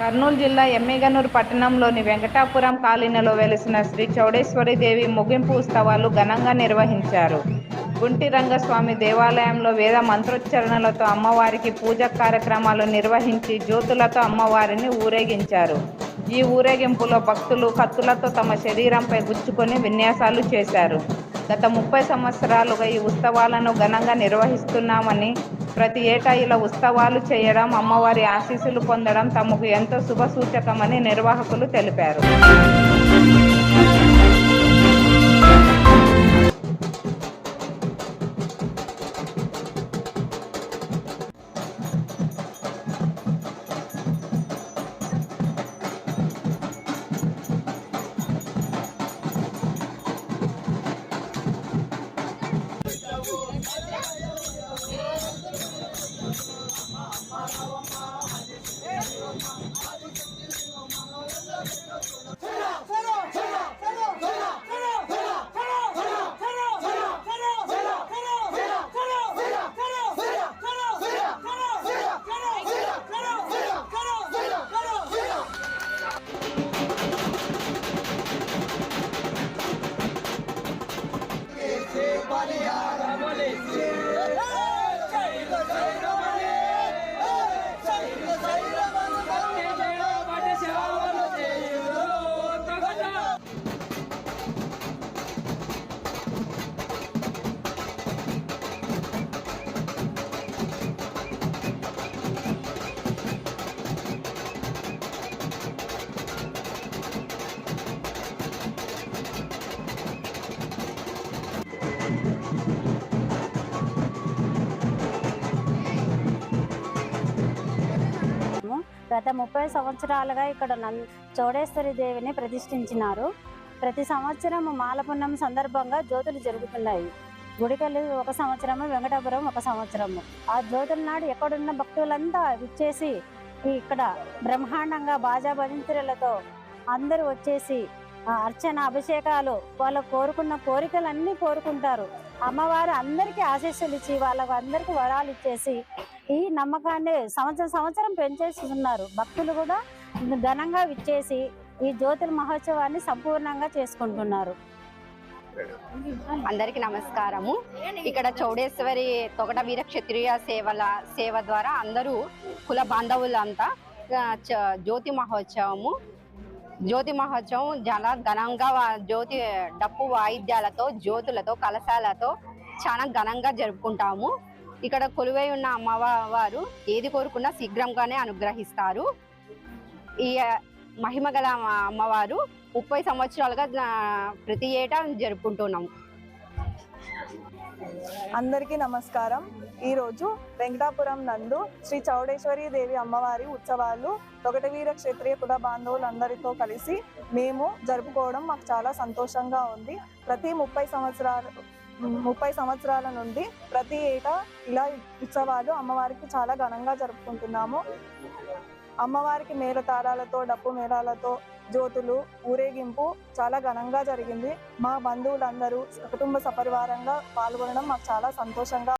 కర్నూలు జిల్లా ఎమ్మిగనూరు పట్టణంలోని వెంకటాపురం కాలనీలో వెలిసిన శ్రీ చౌడేశ్వరి దేవి ముగింపు ఉత్సవాలు ఘనంగా నిర్వహించారు. గుంటి రంగస్వామి దేవాలయంలో వేద మంత్రోచ్చరణలతో అమ్మవారికి పూజ కార్యక్రమాలు నిర్వహించి జ్యోతులతో అమ్మవారిని ఊరేగించారు. ఈ ఊరేగింపులో భక్తులు కత్తులతో తమ శరీరంపై గుచ్చుకొని విన్యాసాలు చేశారు. గత ముప్పై సంవత్సరాలుగా ఈ ఉత్సవాలను ఘనంగా నిర్వహిస్తున్నామని ప్రతి ఏటా ఇలా ఉత్సవాలు చేయడం అమ్మవారి ఆశీస్సులు పొందడం తమకు ఎంతో శుభ సూచకమని నిర్వాహకులు తెలిపారు. বলিহার। বলে గత ముప్పై సంవత్సరాలుగా ఇక్కడ నం చౌడేశ్వరి దేవిని ప్రతిష్ఠించినారు. ప్రతి సంవత్సరం మాలపున్నం సందర్భంగా జ్యోతులు జరుగుతున్నాయి. గుడికలు ఒక సంవత్సరము వెంకటాపురం ఒక సంవత్సరము. ఆ జ్యోతుల నాడు ఎక్కడున్న భక్తులంతా విచ్చేసి ఇక్కడ బ్రహ్మాండంగా బాజా భజంతులతో అందరూ వచ్చేసి అర్చన అభిషేకాలు వాళ్ళు కోరుకున్న కోరికలన్నీ కోరుకుంటారు. అమ్మవారు అందరికీ ఆశీస్సులు ఇచ్చి వాళ్ళకు అందరికీ వరాలు ఇచ్చేసి ఈ నమ్మకాన్ని సంవత్సరం సంవత్సరం పెంచేస్తున్నారు. భక్తులు కూడా ఘనంగా విచ్చేసి ఈ జ్యోతుల మహోత్సవాన్ని సంపూర్ణంగా చేసుకుంటున్నారు. అందరికీ నమస్కారము. ఇక్కడ చౌడేశ్వరి తొగట వీర క్షత్రియ సేవల సేవ ద్వారా అందరూ కుల బాంధవులంతా చ- జ్యోతి మహోత్సవము జ్యోతి మహోత్సవం చాలా ఘనంగా వా- జ్యోతి డప్పు వాయిద్యాలతో జ్యోతులతో కలశాలతో చాలా ఘనంగా జరుపుకుంటాము. ఇక్కడ కొలువై ఉన్న అమ్మవారు ఏది కోరుకున్నా శీఘ్రంగానే అనుగ్రహిస్తారు. ఈ మహిమ మహిమగల అమ్మవారు ముప్పై సంవత్సరాలుగా ప్రతి ఏటా జరుపుకుంటున్నాము. అందరికీ నమస్కారం. ఈరోజు వెంకటాపురం నందు శ్రీ చౌడేశ్వరి దేవి అమ్మవారి ఉత్సవాలు తొగటవీర క్షత్రియ కుల బాంధవులందరితో కలిసి మేము జరుపుకోవడం మాకు చాలా సంతోషంగా ఉంది. ప్రతి ముప్పై సంవత్సరాలు ముప్పై సంవత్సరాల నుండి ప్రతి ఏటా ఇలా ఉత్సవాలు అమ్మవారికి చాలా ఘనంగా జరుపుకుంటున్నాము. అమ్మవారికి మేళతాళాలతో డప్పు మేళాలతో జ్యోతులు ఊరేగింపు చాలా ఘనంగా జరిగింది. మా బంధువులందరూ కుటుంబ సపరివారంగా పాల్గొనడం మాకు చాలా సంతోషంగా